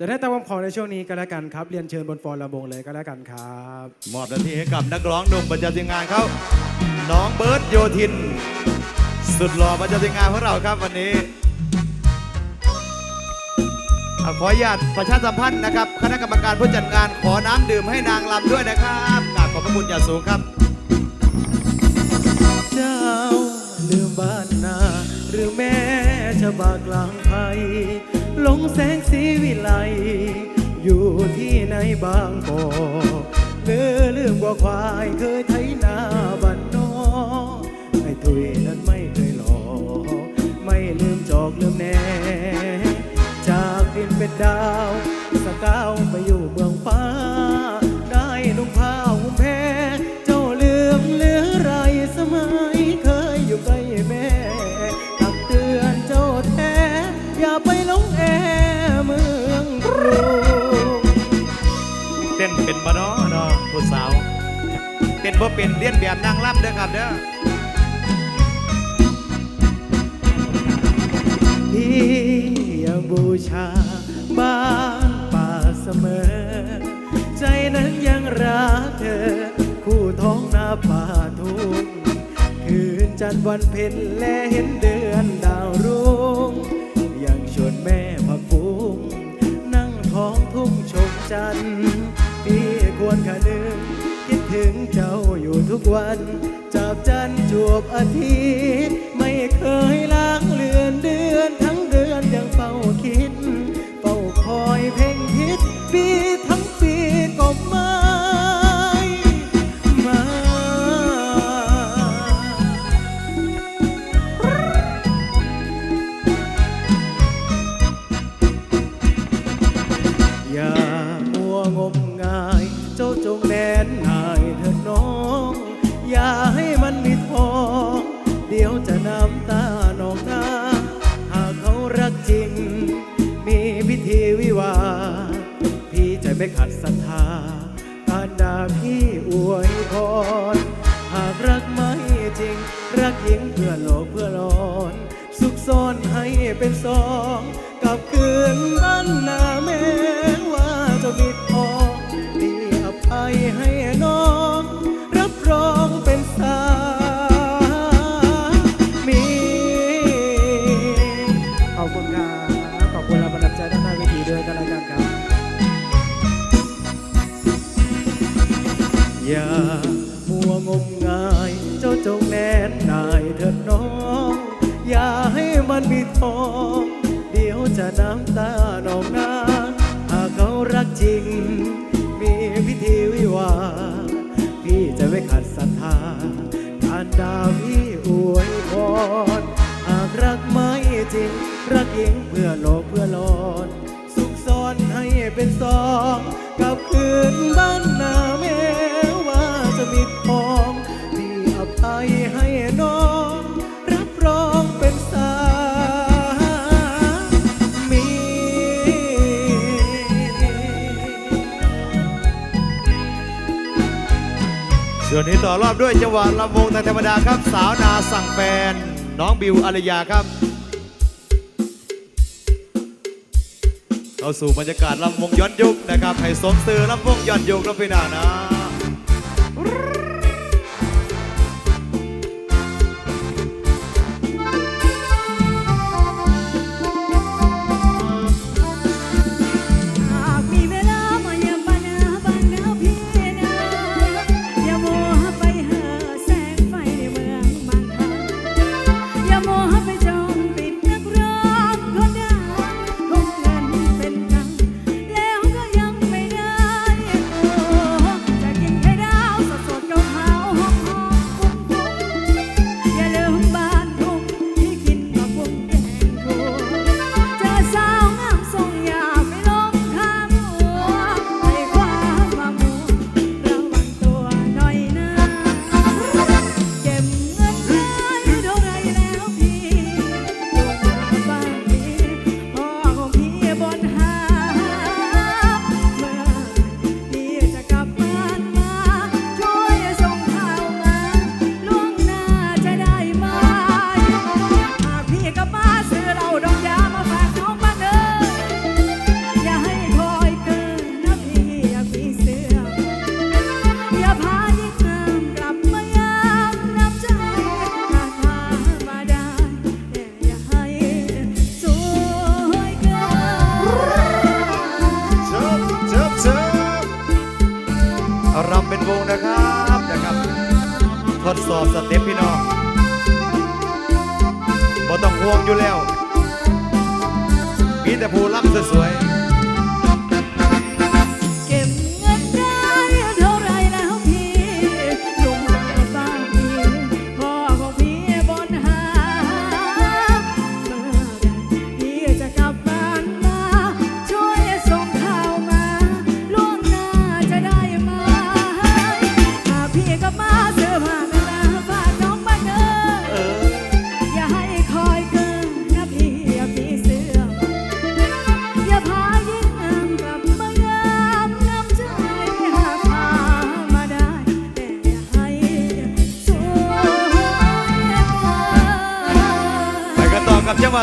จะได้ตามคำขอในช่วงนี้ก็แล้วกันครับ เรียนเชิญบนฟอนลำวงเลยก็แล้วกันครับมอบหน้าที่ให้กับนักร้องหนุ่มประจำทีมงานเขาน้องเบิร์ตโยธิน สุดหล่อประจำทีมงานของเราครับวันนี้อะขออนุญาตประชาสัมพันธ์นะครับ คณะกรรมการผู้จัดงานขอน้ำดื่มให้นางลำด้วยนะครับกราบขอบพระคุณอย่างสูงครับ เจ้าลืมบ้านนาหรือแม่จะบากลางไพห ลงแสงสีวิไล อยู่ที่ไหนบางกอกเลือเรื่องว่าควายเคยไถนาบันนอกไอ้ทุยนั้น เป็นบ่เนาะเนาะผู้สาวเต้นบ่เป็นเลียนแบบนางลำเด้อครับเด้อพี่ยังบูชาบ้านป่าเสมอ ใจนั้นยังรักเธอ คู่ท้องนาป่าทุ่งคืนจันทร์วันเพ็ญและเห็นเดือนดาวรุ่งยังชวนแม่มาฟุ้งนั่งท้องทุ่งชมจันทร์ เจ้าอยู่ทุกวันจับจันทร์จวบอาทิตย์ ไม่เคยล้างเลือนเดือนทั้งเดือนยังเฝ้าคิด เฝ้าคอยเพ่งพิษปี พื่อโลกเพื่อร้อน สุขซ่อนให้เป็นสองกับคืนบ้านนาแม่ ให้มันมีทอง เดี๋ยวจะน้ำตาหนองน้หากเขารักจริง มีพิธีวิวา พี่จะไม่ขัดศรัทธาการดาพี่อวยพรหากรักไม่จริง รักหญิงเพื่อโลกเพื่อหลอน สุขซ้อนให้เป็นสองกับคืนบ้านนา ส่วนนี้ต่อรอบด้วยจังหวะลำวงทางธรรมดาครับ สาวนาสั่งแฟน น้องบิวอารยาครับเข้าสู่บรรยากาศลำวงย้อนยุคนะครับให้สมสื่อลำวงย้อนยุคแล้วพี่นานะำวงนะครับนะครับทดสอบสเต็ปพี่น้องบ่ต้องห่วงอยู่แล้วมีแต่ผู้รักสวยๆ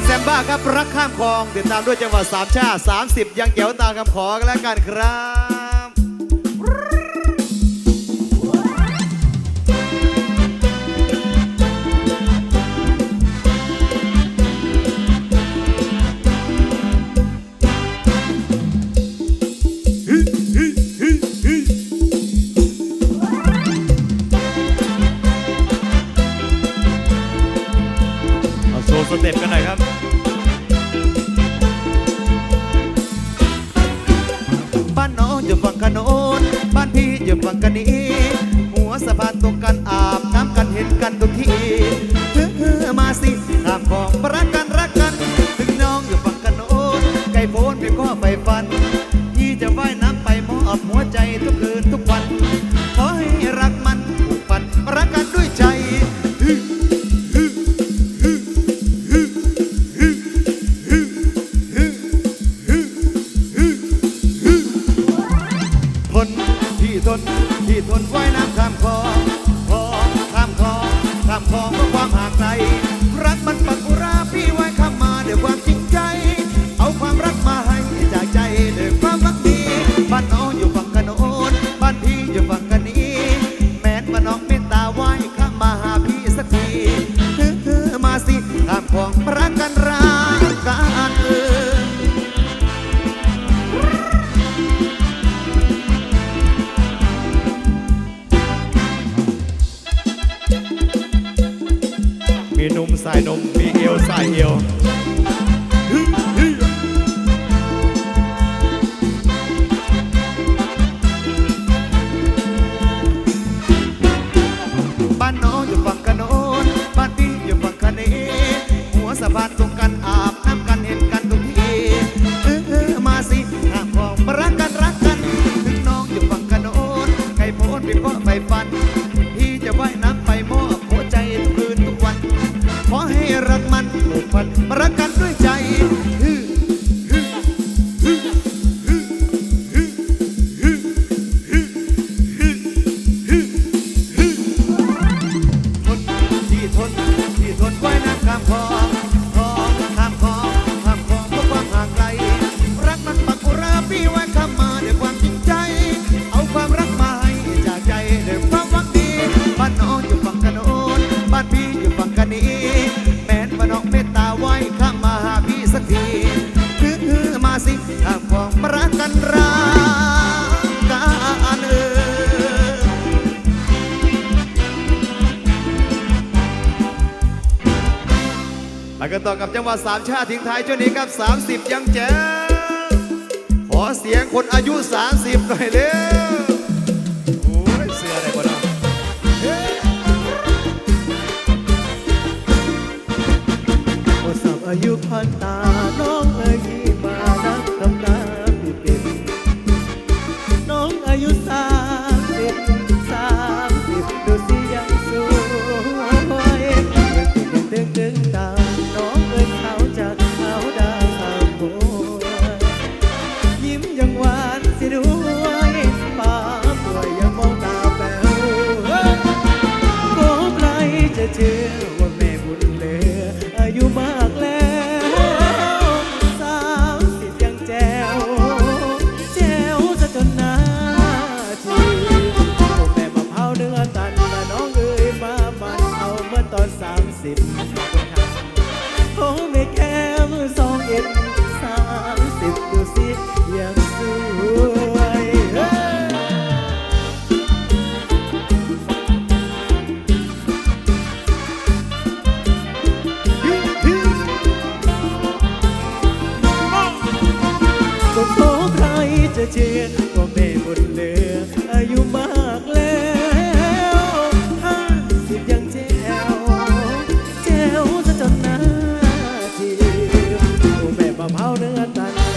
ดแซมบ้าครับรักข้ามคลอง ติดตามด้วยจังหวัดสามชาติ30 ยังเกี่ยวตามคำขอแล้วกันครับสเต็ปกันหน่อยครับ สิห้าของรักกันรักกัน ถึงน้องอยู่ฝั่งกันโอ้นไก่โพนไพียงข้ไฟฟัน พี่จะว่ายน้ำไปมอบหัวใจทุกคืนทุกวัน ขอให้รักมันผูกพันรักกันด้วยใจที่ทนที่ทนไว้นะ ไหวข้ามาหาพี่สักทีเธอมาสิข้ามของรักกันรา ฝันรักกัน หากความรักกันรักกันเออไปกัต่อกับจังหวัดสามชาติทิ้งท้ายช่วงนี้ครับ 30 ยังแจ๊วขอเสียงคนอายุ 30 หน่อยเร็วโอ้เสืออะไรบ้าโอ้สาวอายุพันตา แ